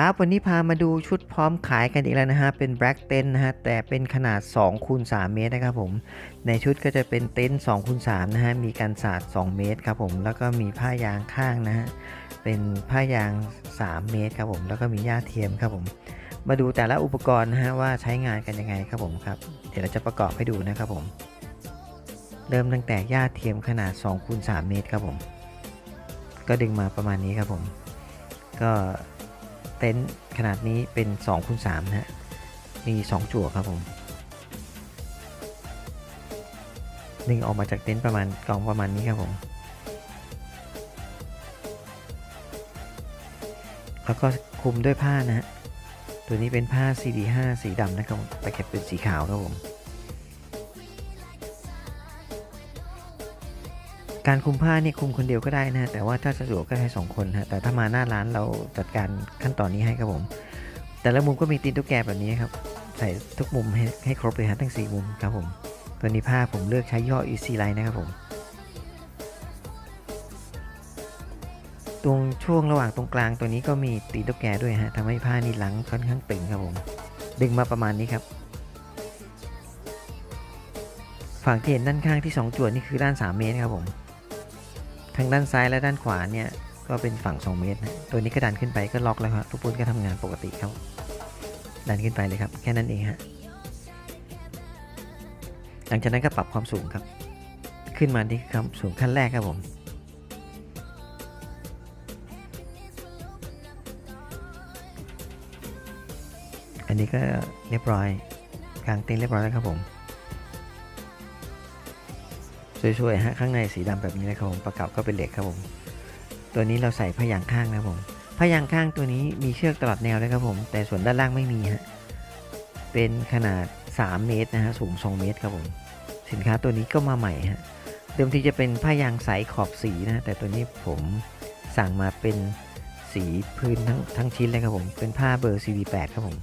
ครับวันนี้พามาดูชุดพร้อมขายกันอีกแล้วนะฮะ เป็น Black Tent นะฮะ แต่เป็นขนาด2คูณ3เมตรนะครับผม ในชุดก็จะเป็นเต็นท์2คูณ3นะฮะ มีกันศาสตร์ 2 เมตรครับผม แล้วก็มีผ้ายางข้างนะฮะ เป็นผ้ายาง 3 เมตรครับผม แล้วก็มีหญ้าเทียมครับผม มาดูแต่ละอุปกรณ์นะฮะว่าใช้งานกันยังไงครับผมครับ เดี๋ยวเราจะประกอบให้ดูนะครับผม เริ่มตั้งแต่หญ้าเทียมขนาด2คูณ3เมตรครับผม ก็ดึงมาประมาณนี้ครับผม ก็ ต็นท์ขนาดนี้เป็น2คูณ3นะฮะ มี 2 จั่วครับผมดึงออกมาจากเต็นท์ประมาณกล่องประมาณนี้ครับผม แล้วก็คลุมด้วยผ้านะฮะ ตัวนี้เป็นผ้า CD5 สีดำนะครับตะเข็บเป็นสีขาวครับผม การคุมผ้านี่คุมคนเดียวก็ได้นะฮะแต่ว่าถ้าสะดวกก็ให้สองคนฮะแต่ถ้ามาหน้าร้านเราจัดการขั้นตอนนี้ให้ครับผม แต่ละมุมก็มีตีนตุ๊กแกแบบนี้ครับใส่ทุกมุมให้ให้ครบเลยฮะทั้ง 4 มุมครับผมตัวนี้ผ้าผมเลือกใช้ย่อ Easy Line นะครับผมตรงช่วงระหว่างตรงกลางตัวนี้ก็มีตีนตุ๊กแกด้วยฮะทำให้ผ้านี่หลังค่อนข้างตึงครับผม ดึงมาประมาณนี้ครับฝั่งที่เห็นด้านข้างที่ 2จวดนี่คือด้าน 3 เมตรครับผม ทางด้านซ้ายและด้านขวาเนี่ยก็เป็นฝั่ง 2 เมตรนะตัวนี้ก็ดันขึ้นไปก็ล็อกแล้วครับทุกปุ้นก็ทำงานปกติครับ ดันขึ้นไปเลยครับ แค่นั้นเองฮะหลังจากนั้นก็ปรับความสูงครับ ขึ้นมาที่ความสูงขั้นแรกครับผมอันนี้ก็เรียบร้อยกางเต็นท์เรียบร้อยแล้วครับผม สวยๆฮะข้างในสีดำแบบนี้นะครับผมประกับก็เป็นเหล็กครับผม ตัวนี้เราใส่ผ้ายางข้างนะครับผมผ้ายางข้างตัวนี้มีเชือกตลอดแนวเลยครับผม แต่ส่วนด้านล่างไม่มีฮะเป็นขนาด 3 เมตรนะฮะสูง 2 เมตรครับผมสินค้าตัวนี้ก็มาใหม่ฮะเดิมทีจะเป็นผ้ายางใสขอบสีนะแต่ตัวนี้ผมสั่งมาเป็นสีพื้นทั้งทั้งชิ้นเลยครับผม เป็นผ้าเบอร์ CD8 ครับผม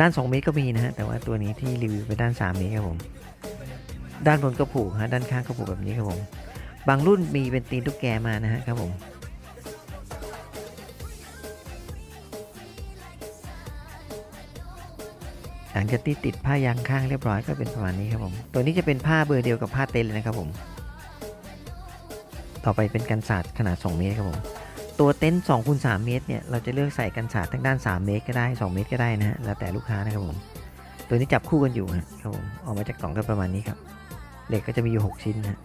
ด้าน 2 เมตรก็มีนะฮะแต่ว่าตัวนี้ที่รีวิวเป็นด้าน 3 เมตรครับผม ด้านบนก็ผูกฮะด้านข้างก็ผูกแบบนี้ครับผมบางรุ่นมีเป็นตีนตุ๊กแกมานะฮะครับผมหลังจากที่ติดผ้ายางข้างเรียบร้อยก็เป็นประมาณนี้ครับผม ตัวนี้จะเป็นผ้าเบอร์เดียวกับผ้าเต็นท์เลยนะครับผม ต่อไปเป็นกันศาสตร์ขนาด 2 เมตรครับผม ตัวเต็นท์2คูณ3เมตรเนี่ยเราจะเลือกใส่กันศาสตร์ทั้งด้าน 3 เมตรก็ได้ 2 เมตรก็ได้นะฮะแล้วแต่ลูกค้านะครับผม ตัวนี้จับคู่กันอยู่ครับผมออกมาจากกล่องก็ประมาณนี้ครับ เหล็กก็จะมีอยู่ 6 ชิ้นนะ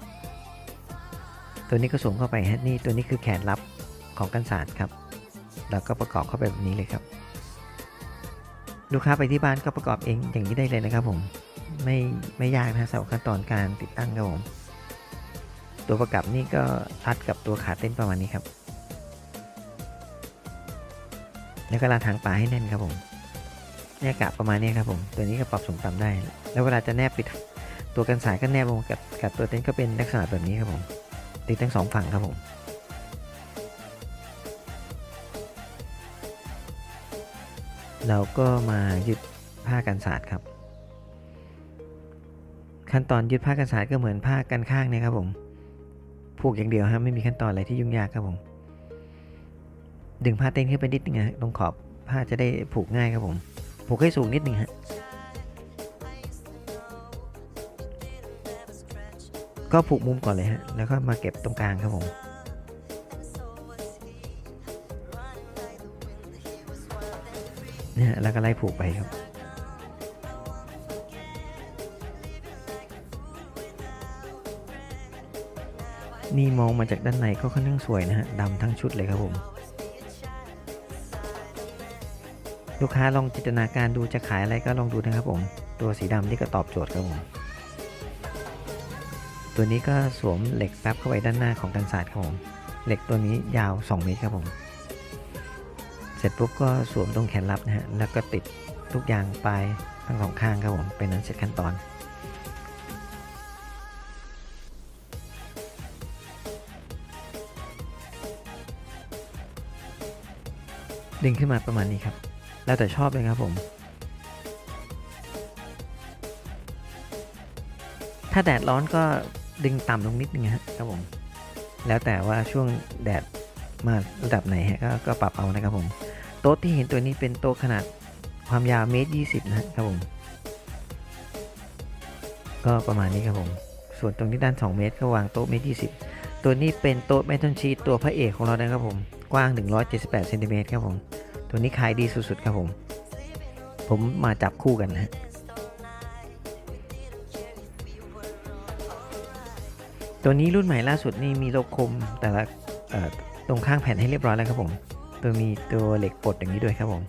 ตัวนี้ก็สวมเข้าไปฮะนี่ตัวนี้คือแขนรับของกันศาสตร์ครับ แล้วก็ประกอบเข้าไปแบบนี้เลยครับ ลูกค้าไปที่บ้านก็ประกอบเองอย่างนี้ได้เลยนะครับผมไม่ไม่ยากนะสำหรับขั้นตอนการติดตั้งครับผมตัวประกับนี่ก็พัดกับตัวขาเต้นประมาณนี้ครับ แล้วก็ลาทางปลาให้แน่นครับผมเนี่ยกะประมาณนี้ครับผม ตัวนี้ก็ปรับสูงต่ำได้ แล้วเวลาจะแนบปิด ตัวกันสายก็แนบลงกับกับตัวเต็นท์ก็เป็นลักษณะแบบนี้ครับผมติดทั้งสองฝั่งครับผมเราก็มายึดผ้ากันสาดครับ ขั้นตอนยึดผ้ากันสาดก็เหมือนผ้ากันข้างเนี่ยครับผมผูกอย่างเดียวฮะไม่มีขั้นตอนอะไรที่ยุ่งยากครับผม ดึงผ้าเต็นท์ขึ้นไปนิดนึงฮะตรงขอบผ้าจะได้ผูกง่ายครับผม ผูกให้สูงนิดนึงฮะ ก็ผูกมุมก่อนเลยฮะ แล้วก็มาเก็บตรงกลางครับผม เนี่ยแล้วก็ไล่ผูกไปครับนี่มองมาจากด้านในก็ค่อนข้างสวยนะฮะดำทั้งชุดเลยครับผม ลูกค้าลองจินตนาการดูจะขายอะไรก็ลองดูนะครับผม ตัวสีดำนี่ก็ตอบโจทย์ครับผม ตัวนี้ก็สวมเหล็กแป๊บเข้าไปด้านหน้าของกันศาสตร์ครับผมเหล็กตัวนี้ยาว 2 เมตรครับผม เสร็จปุ๊บก็สวมตรงแขนรับนะฮะแล้วก็ติดทุกอย่างปลายทั้งสองข้างครับผมเป็นนั้นเสร็จขั้นตอนดึงขึ้นมาประมาณนี้ครับ แล้วแต่ชอบเลยครับผม ถ้าแดดร้อนก็ ดึงต่ำลงนิดนึงฮะครับผม แล้วแต่ว่าช่วงแดดมาระดับไหนฮะกก็ปรับเอานะครับผม โต๊ะที่เห็นตัวนี้เป็นโต๊ะขนาดความยาวเมตรยี่สิบนะครับผม ก็ประมาณนี้ครับผม ส่วนตรงที่ด้าน 2 เมตรก็วางโต๊ะเมตรยี่สิบตัวนี้เป็นโต๊ะเมทัลชีตตัวพระเอกของเรานะครับผม กว้าง 178เซนติเมตรครับผม ตัวนี้ขายดีสุดๆครับผม ผมมาจับคู่กันนะ ตัวนี้รุ่นใหม่ล่าสุดนี่มีโลโคมแต่ละตรงข้างแผ่นให้เรียบร้อยแล้วครับผม ตัวมีตัวเหล็กปลดอย่างนี้ด้วยครับผม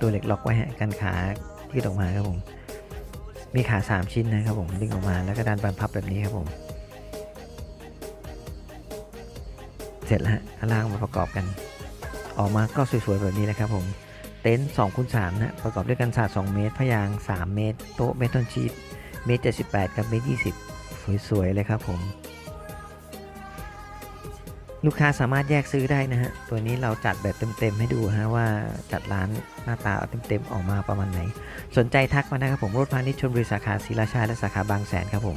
ตัวเหล็กล็อกไว้ฮะกันขายืดออกมาครับผม มีขา 3 ชิ้นนะครับผมดึงออกมาแล้วก็ดันบานพับแบบนี้ครับผม เสร็จแล้วข้างล่างมาประกอบกัน ออกมาก็สวยๆแบบนี้นะครับผม เต็นท์2คูณ3นะประกอบด้วยกันศาสตร์2เมตรพยาง3เมตร โต๊ะเมทัลชีตเมตร78กับเมตร20ส สวยๆเลยครับผม ลูกค้าสามารถแยกซื้อได้นะฮะ ตัวนี้เราจัดแบบเต็มๆให้ดูฮะว่าจัดร้านหน้าตาเต็มๆออกมาประมาณไหน สนใจทักมานะครับผมรถพาณิชย์ชนบุรีสาขาศรีราชาและสาขาบางแสนครับผม